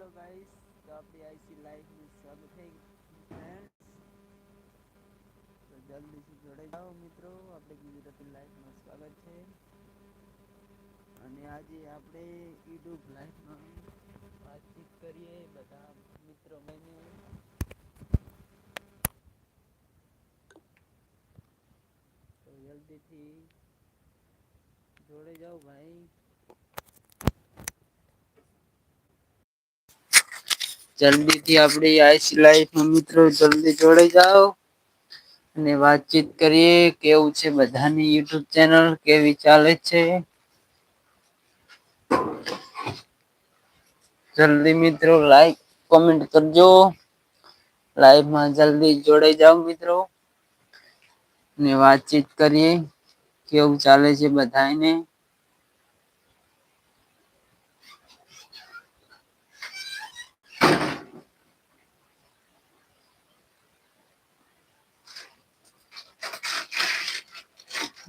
Hello guys તો આપડી IC live ચાલુ થઈ ફ્રેન્ડ્સ તો જલ્દીથી જોડાઈ જાઓ મિત્રો. આપણે ગુજરાતી લાઈવમાં સ્વાગત છે. અને આજે આપણે યુટ્યુબ લાઈવમાં વાતચીત કરીએ બધા મિત્રો મઈને તો જલ્દીથી જોડાઈ જાઓ ભાઈ. જલ્દીથી આપડી આઈસી લાઈફમાં મિત્રો, જલ્દી જોડાઈ જાઓ. અને વાતચીત કરીએ, કેવું છે બધાની યુટ્યુબ ચેનલ, કેવી ચાલે છે? જલ્દી મિત્રો લાઈક કોમેન્ટ કરજો. લાઈવમાં જલ્દી જોડાઈ જાઓ મિત્રો. ને વાતચીત કરીએ, કેવું ચાલે છે બધાને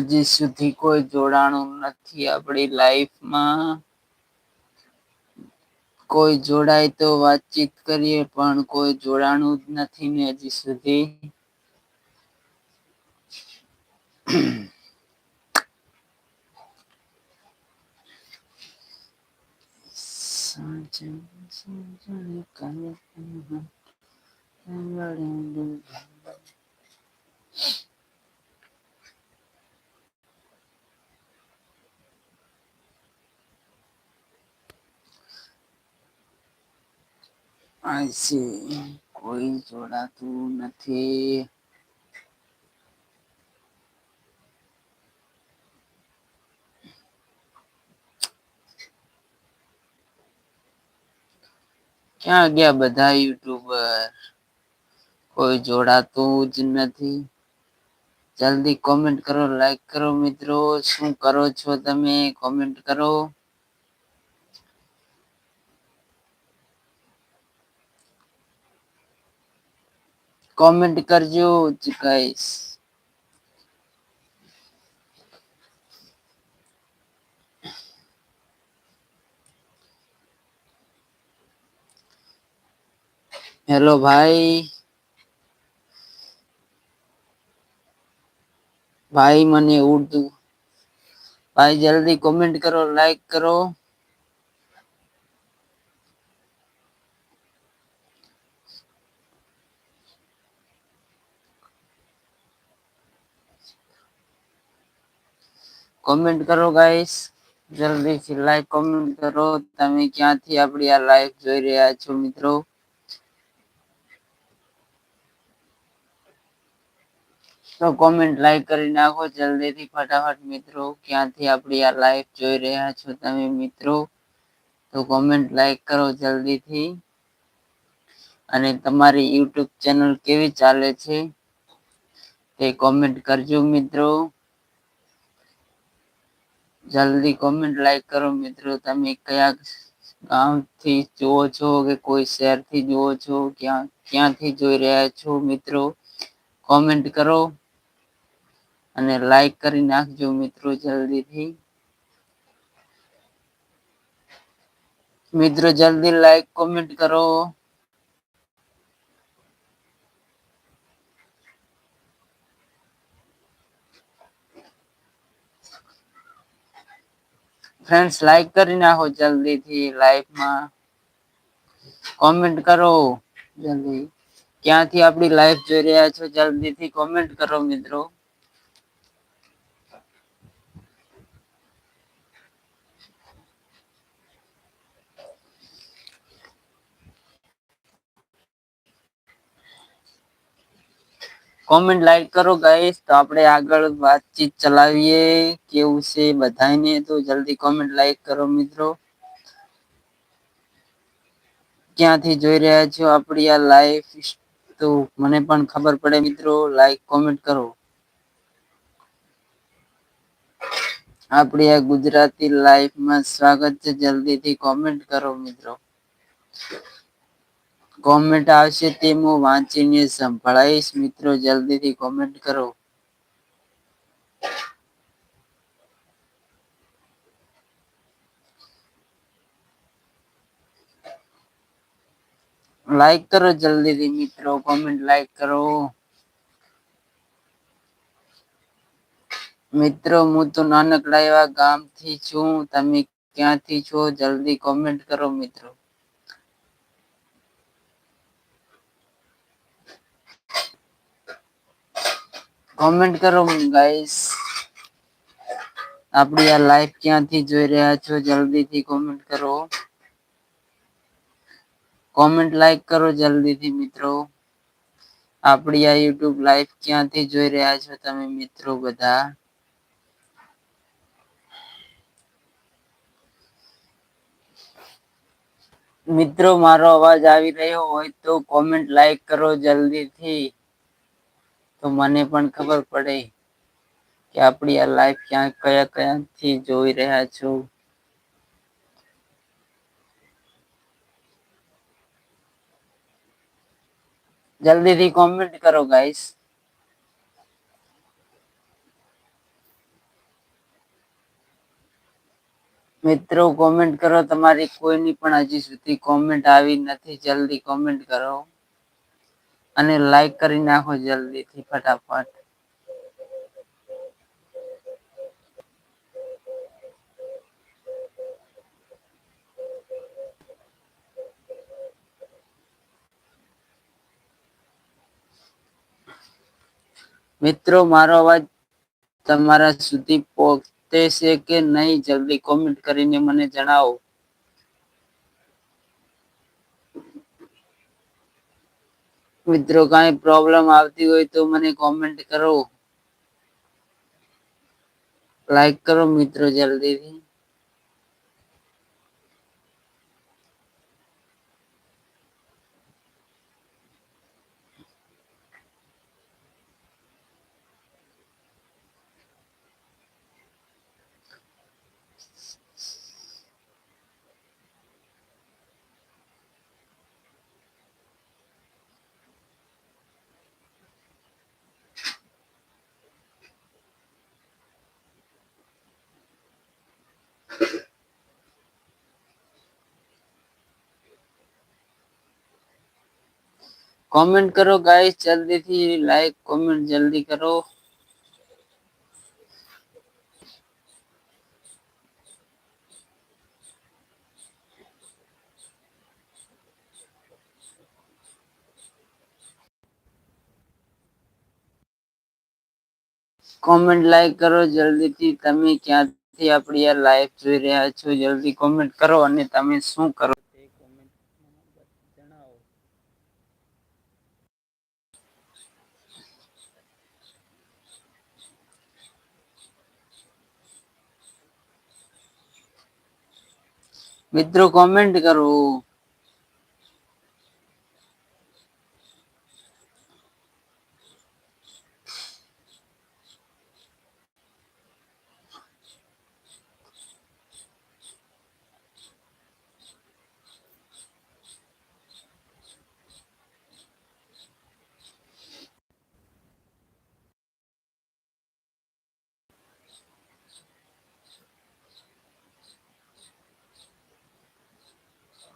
હજી સુધી કોઈ જોડાણું નથી આપણી લાઈફમાં કોઈ જોડાય તો વાતચીત કરીએ પણ કોઈ જોડાણું જ નથી ને હજી સુધી આઈસી કોઈ જોડાતું નથી. ક્યાં ગયા બધા યુટ્યુબર? કોઈ જોડાતું જ નથી. જલ્દી કોમેન્ટ કરો લાઈક કરો મિત્રો. શું કરો છો તમે? કોમેન્ટ કરો. કોમેન્ટ કરજો ગાઈસ હેલો ભાઈ. ભાઈ મને ઉર્દુ. ભાઈ જલ્દી કોમેન્ટ કરો લાઈક કરો. કોમેન્ટ કરો ગાઈસ જલ્દીથી લાઈક કોમેન્ટ કરો. તમે ક્યાંથી આપણી આ લાઈવ જોઈ રહ્યા છો, મિત્રો? તો કોમેન્ટ લાઈક કરી નાખો જલ્દીથી ફટાફટ, મિત્રો. ક્યાંથી આપણી આ લાઈવ જોઈ રહ્યા છો તમે, મિત્રો? તો કોમેન્ટ લાઈક કરો જલ્દીથી. અને તમારી યુટ્યુબ ચેનલ કેવી ચાલે છે તે કોમેન્ટ કરજો, મિત્રો. જલ્દી કોમેન્ટ લાઈક કરો મિત્રો. તમે કયા ગામથી જુઓ છો કે કોઈ શહેરથી જુઓ છો? ક્યાં, ક્યાંથી જોઈ રહ્યા છો મિત્રો? કોમેન્ટ કરો અને લાઈક કરી નાખજો મિત્રો જલ્દીથી. મિત્રો, જલ્દી લાઈક કોમેન્ટ કરો. ફ્રેન્ડ્સ લાઈક કરી નાખો જલ્દીથી લાઈફમાં કોમેન્ટ કરો જલ્દી. ક્યાંથી આપણી લાઈફ જોઈ રહ્યા છો જલ્દીથી કોમેન્ટ કરો મિત્રો. કોમેન્ટ લાઈક કરો ગાઈસ તો આપણે આગળ વાતચીત ચલાવીએ. કેવું છે બધાને તો જલ્દી કોમેન્ટ લાઈક કરો, મિત્રો. ક્યાંથી જોઈ રહ્યા છો આપણી આ લાઈફ તો મને પણ ખબર પડે, મિત્રો. લાઈક કોમેન્ટ કરો. આપણી આ ગુજરાતી લાઈફમાં સ્વાગત છે. જલ્દીથી કોમેન્ટ કરો, મિત્રો. કોમેન્ટ આવશે તે હું વાંચીને સંભળાઈશ. મિત્રો, જલ્દીથી કોમેન્ટ કરો. લાઈક કરો જલ્દીથી, મિત્રો. કોમેન્ટ લાઈક કરો. મિત્રો, હું તો નાનકડા એવા ગામથી છું. તમે ક્યાંથી છો? જલ્દી કોમેન્ટ કરો, મિત્રો. કોમેન્ટ કરો ગાઈસ આપણી આ લાઈફ ક્યાંથી જોઈ રહ્યા છો જલ્દીથી કોમેન્ટ કરો. કોમેન્ટ લાઈક કરો જલ્દીથી મિત્રો. આપણી આ યુટ્યુબ લાઈફ ક્યાંથી જોઈ રહ્યા છો તમે મિત્રો બધા? મિત્રો, મારો અવાજ આવી રહ્યો હોય તો કોમેન્ટ લાઈક કરો જલ્દીથી. તો મને પણ ખબર પડે કે આપણી આ લાઈફ ક્યાં, કયા, કયાથી જોઈ રહ્યા છો. જલ્દીથી કોમેન્ટ કરો ગાઈસ મિત્રો કોમેન્ટ કરો. તમારી કોઈની પણ હજી સુધી કોમેન્ટ આવી નથી, જલ્દી કોમેન્ટ કરો. અને લાઈક કરી નાખો જલ્દીથી ફટાફટ. મિત્રો, મારો અવાજ તમારા સુધી પહોંચે છે કે નહીં, જલ્દી કોમેન્ટ કરીને મને જણાવો. મિત્રો કાંઈ પ્રોબ્લેમ આવતી હોય તો મને કોમેન્ટ કરો. લાઈક કરો મિત્રો જલ્દીથી. કોમેન્ટ કરો ગાઈસ જલ્દીથી લાઈક કોમેન્ટ જલ્દી કરો. કોમેન્ટ લાઈક કરો. જલ્દીથી તમે ક્યાંથી આપણી આ લાઈફ જોઈ રહ્યા છો, જલ્દી કોમેન્ટ કરો અને તમે શું કરો? મિત્રો કોમેન્ટ કરો